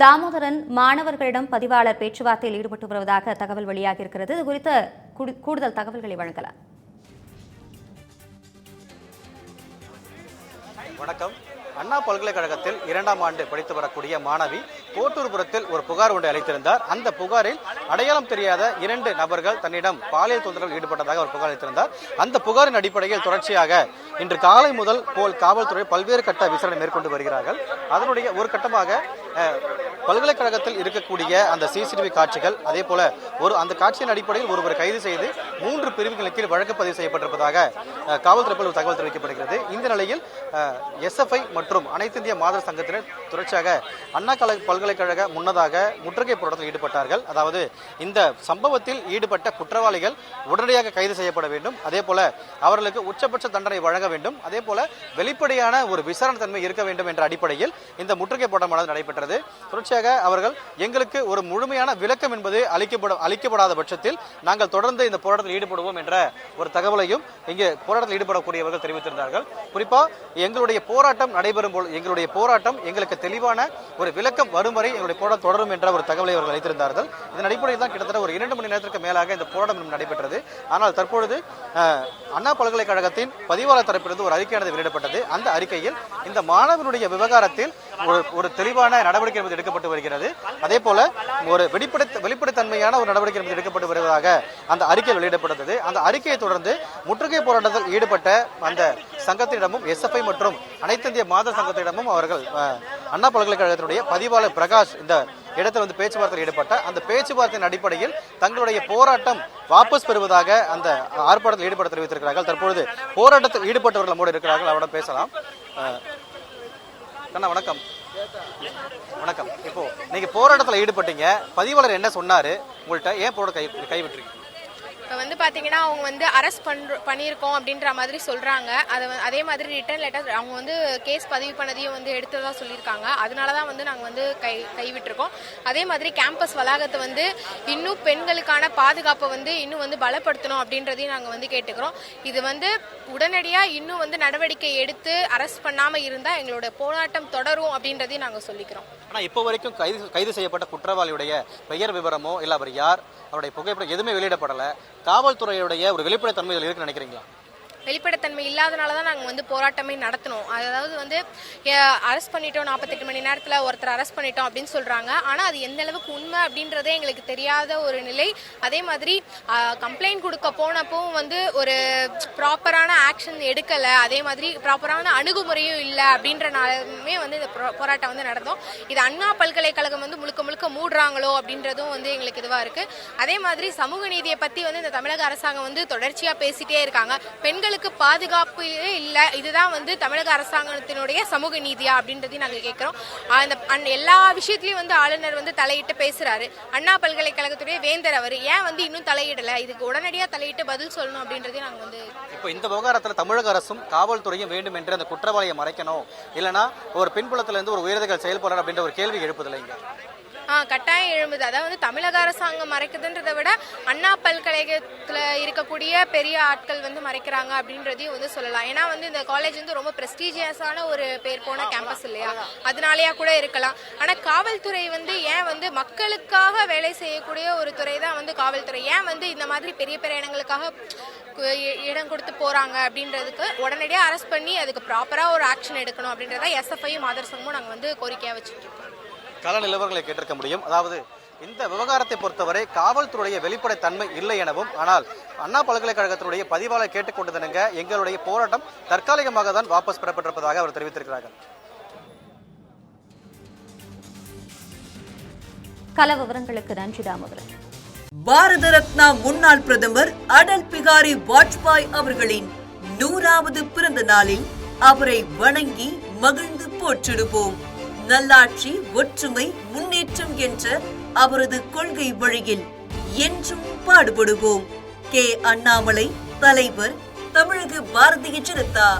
தாமோதரன் மாணவர்களிடம் பதிவாளர் பேச்சுவார்த்தையில் ஈடுபட்டு வருவதாக தகவல் வெளியாகியிருக்கிறது. இது குறித்த கூடுதல் தகவல்களை வழங்கலாம். வணக்கம். அண்ணா பல்கலைக்கழகத்தில் இரண்டாம் ஆண்டு படித்து வரக்கூடிய மாணவி கோட்டூர்புரத்தில் ஒரு புகார் ஒன்றை அளித்திருந்தார். அந்த புகாரில் அடையாளம் தெரியாத இரண்டு நபர்கள் தன்னிடம் பாலியல் தொந்தரவில் ஈடுபட்டதாக ஒரு புகார் அளித்திருந்தார். அந்த புகாரின் அடிப்படையில் தொடர்ச்சியாக இன்று காலை முதல் போல் காவல்துறை பல்வேறு கட்ட விசாரணை மேற்கொண்டு வருகிறார்கள். அதனுடைய ஒரு கட்டமாக பல்கலைக்கழகத்தில் இருக்கக்கூடிய அந்த சிசிடிவி காட்சிகள் அதே போல ஒரு அந்த காட்சியின் அடிப்படையில் ஒருவர் கைது செய்து மூன்று பிரிவுகளின் கீழ் வழக்கு பதிவு செய்யப்பட்டிருப்பதாக அஹ், காவல்துறையில் ஒரு தகவல் தெரிவிக்கப்படுகிறது. இந்த நிலையில் எஸ்எஃப்ஐ மற்றும் அனைத்து இந்திய மாதர் சங்கத்தினர் தொடர்ச்சியாக அண்ணா கழக பல்கலைக்கழக முன்னதாக முற்றுகை போராட்டத்தில் ஈடுபட்டார்கள். அதாவது இந்த சம்பவத்தில் ஈடுபட்ட குற்றவாளிகள் உடனடியாக கைது செய்யப்பட வேண்டும். அதே போல அவர்களுக்கு உச்சபட்ச தண்டனை வழங்க வேண்டும். அதே போல வெளிப்படையான ஒரு விசாரணை தன்மை இருக்க வேண்டும் என்ற அடிப்படையில் இந்த முற்றுகை போட்டமானது நடைபெற்றது. தொடர்ச்சியாக அவர்கள் எங்களுக்கு ஒரு முழுமையான விளக்கம் என்பது அளிக்கப்பட அளிக்கப்படாத பட்சத்தில் நாங்கள் தொடர்ந்து இந்த போராட்டத்தில் ஈடுபடுவோம் என்ற ஒரு தகவலையும் இங்கே போராட்டத்தில் ஈடுபடக்கூடியவர்கள் தெரிவித்திருந்தார்கள். குறிப்பா எங்களுடைய போராட்டம் நடைபெறும் போது எங்களுடைய போராட்டம் எங்களுக்கு தெளிவான ஒரு விளக்கம் வரும் வரை எங்களுடைய போராட்டம் தொடரும் என்ற ஒரு தகவலை அவர்கள் அளித்திருந்தார்கள். இதன் அடிப்படையில் தான் கிட்டத்தட்ட ஒரு இரண்டு மணி நேரத்திற்கு மேலாக இந்த போராட்டம் நடைபெற்றது. ஆனால் தற்பொழுது அண்ணா பல்கலைக்கழகத்தின் பதிவாளர் தரப்பிலிருந்து ஒரு அறிக்கையானது வெளியிடப்பட்டது. அந்த அறிக்கையில் இந்த மாணவனுடைய விவகாரத்தில் ஒரு ஒரு தெளிவான நடவடிக்கை என்பது எடுக்கப்பட்டு வருகிறது. அதே போல ஒரு வெளிப்படை வெளிப்படைத்தன்மையான ஒரு நடவடிக்கை என்பது எடுக்கப்பட்டு வருவதாக அந்த அறிக்கை வெளியிடப்பட்டது. அந்த அறிக்கையை தொடர்ந்து முற்றுகை போராட்டத்தில் ஈடுபட்ட அந்த சங்கத்திடமும் எஸ்எஃப்ஐ மற்றும் அனைத்து இந்திய மாதர் சங்கத்திடமும் அவர்கள் அண்ணா பல்கலைக்கழகத்தினுடைய பதிவாளர் பிரகாஷ் இந்த இடத்தில் வந்து பேச்சுவார்த்தையில் ஈடுபட்ட அந்த பேச்சுவார்த்தையின் அடிப்படையில் தங்களுடைய போராட்டம் வாபஸ் பெறுவதாக அந்த ஆர்ப்பாட்டத்தில் ஈடுபட தெரிவித்திருக்கிறார்கள். தற்பொழுது போராட்டத்தில் ஈடுபட்டவர்கள் மூட இருக்கிறார்கள். அவரிடம் பேசலாம். அண்ணா வணக்கம். வணக்கம். இப்போ நீங்க போராட்டத்தில் ஈடுபட்டீங்க. பதிவாளர் என்ன சொன்னாரு? உங்கள்கிட்ட ஏன் போராட்ட கை கைவிட்டுருக்கீங்க? இப்போ வந்து பார்த்தீங்கன்னா அவங்க வந்து அரெஸ்ட் பண்ற பண்ணியிருக்கோம் அப்படின்ற மாதிரி சொல்கிறாங்க அதை அதே மாதிரி ரிட்டர்ன் லெட்டர் அவங்க வந்து கேஸ் பதிவு பண்ணதையும் வந்து எடுத்ததாக சொல்லியிருக்காங்க. அதனால தான் வந்து நாங்கள் வந்து கை கைவிட்டிருக்கோம். அதே மாதிரி கேம்பஸ் வளாகத்தை வந்து இன்னும் பெண்களுக்கான பாதுகாப்பை வந்து இன்னும் வந்து பலப்படுத்தணும் அப்படின்றதையும் நாங்கள் வந்து கேட்டுக்கிறோம். இது வந்து உடனடியாக இன்னும் வந்து நடவடிக்கை எடுத்து அரெஸ்ட் பண்ணாமல் இருந்தால் எங்களோட போராட்டம் தொடரும் அப்படின்றதையும் நாங்கள் சொல்லிக்கிறோம். ஆனால் இப்போ வரைக்கும் கைது கைது செய்யப்பட்ட குற்றவாளியுடைய பெயர் விவரமோ இல்லை அவர் யார் அவருடைய புகைப்படம் எதுவுமே வெளியிடப்படலை. காவல்துறையுடைய ஒரு வெளிப்படைத்தன்மை இதில் இருக்குன்னு நினைக்கிறீங்களா? வெளிப்படைத்தன்மை இல்லாதனால தான் நாங்கள் வந்து போராட்டமே நடத்தினோம். அதாவது வந்து அரெஸ்ட் பண்ணிட்டோம் நாற்பத்தெட்டு மணி நேரத்தில் ஒருத்தர் அரெஸ்ட் பண்ணிட்டோம் அப்படின்னு சொல்கிறாங்க ஆனால் அது எந்த அளவுக்கு உண்மை அப்படின்றதே எங்களுக்கு தெரியாத ஒரு நிலை. அதே மாதிரி கம்ப்ளைண்ட் கொடுக்க போனப்பவும் வந்து ஒரு ப்ராப்பரான ஆக்ஷன் எடுக்கலை. அதே மாதிரி ப்ராப்பரான அணுகுமுறையும் இல்லை அப்படின்றனாலுமே வந்து இந்த போராட்டம் வந்து நடந்தோம். இது அண்ணா பல்கலைக்கழகம் வந்து முழுக்க முழுக்க மூடுறாங்களோ அப்படின்றதும் வந்து எங்களுக்கு இதுவாக இருக்குது அதே மாதிரி சமூக நீதியை பற்றி வந்து இந்த தமிழக அரசாங்கம் வந்து தொடர்ச்சியாக பேசிட்டே இருக்காங்க. பெண்கள் பெண்களுக்கு பாதுகாப்பு இல்லை. இதுதான் வந்து தமிழக அரசாங்கத்தினுடைய சமூக நீதியா அப்படின்றதையும் நாங்கள் கேட்குறோம் அந்த அந் எல்லா விஷயத்துலையும் வந்து ஆளுநர் வந்து தலையிட்டு பேசுறாரு. அண்ணா பல்கலைக்கழகத்துடைய வேந்தர் அவர் ஏன் வந்து இன்னும் தலையிடலை? இதுக்கு உடனடியாக தலையிட்டு பதில் சொல்லணும் அப்படின்றதையும் நாங்கள் வந்து இப்போ இந்த விவகாரத்தில் தமிழக அரசும் காவல்துறையும் வேண்டும் என்று அந்த குற்றவாளியை மறைக்கணும். இல்லைன்னா ஒரு பின்புலத்துல இருந்து ஒரு உயர்தகள் செயல்படுறார் அப்படின்ற ஒரு கேள்வி எழுப்புதில்லைங்க கட்டாயம் எழும்புது. அதாவது வந்து தமிழக அரசாங்கம் மறைக்குதுன்றதை விட அண்ணா பல்கலைக்கழகத்தில் இருக்கக்கூடிய பெரிய ஆட்கள் வந்து மறைக்கிறாங்க அப்படின்றதையும் வந்து சொல்லலாம். ஏன்னா வந்து இந்த காலேஜ் வந்து ரொம்ப ப்ரெஸ்டீஜியஸான ஒரு பேர் போன கேம்பஸ் இல்லையா? அதனாலயா கூட இருக்கலாம். ஆனால் காவல்துறை வந்து ஏன் வந்து மக்களுக்காக வேலை செய்யக்கூடிய ஒரு துறை தான் வந்து காவல்துறை. ஏன் வந்து இந்த மாதிரி பெரிய பெரிய இடங்களுக்காக இடம் கொடுத்து போறாங்க அப்படின்றதுக்கு உடனடியாக அரெஸ்ட் பண்ணி அதுக்கு ப்ராப்பராக ஒரு ஆக்ஷன் எடுக்கணும் அப்படின்றத எஸ்எஃப்ஐயும் மாதர் சங்கமும் நாங்கள் வந்து கோரிக்கையாக வச்சுட்டு இருக்கோம் கள நிலவரங்களை கேட்டிருக்க முடியும். அதாவது இந்த விவகாரத்தை பொறுத்தவரை காவல்துறைய வெளிப்படைத்தன்மை இல்லை எனவும் ஆனால் அண்ணா பல்கலைக்கழகத்தினுடைய பதிவாளர் கேட்டுக்கொண்டதனுங்க எங்களுடைய போராட்டம் தற்காலிகமாக தான் வாபஸ் பெறப்பட்டிருப்பதாக அவர் தெரிவித்திருக்கிறார்கள். கள விவரங்களுக்கு நன்றி தாமோதரன். பாரத ரத்னா முன்னாள் பிரதமர் அடல் பிகாரி வாஜ்பாய் அவர்களின் நூறாவது பிறந்த நாளில் அவரை வணங்கி மகிழ்ந்து போற்றிடுவோம். நல்லாட்சி ஒற்றுமை முன்னேற்றம் என்ற அவரது கொள்கை வழியில் என்றும் பாடுபடுவோம். கே. அண்ணாமலை தலைவர் தமிழக பாரதிய ஜனதா.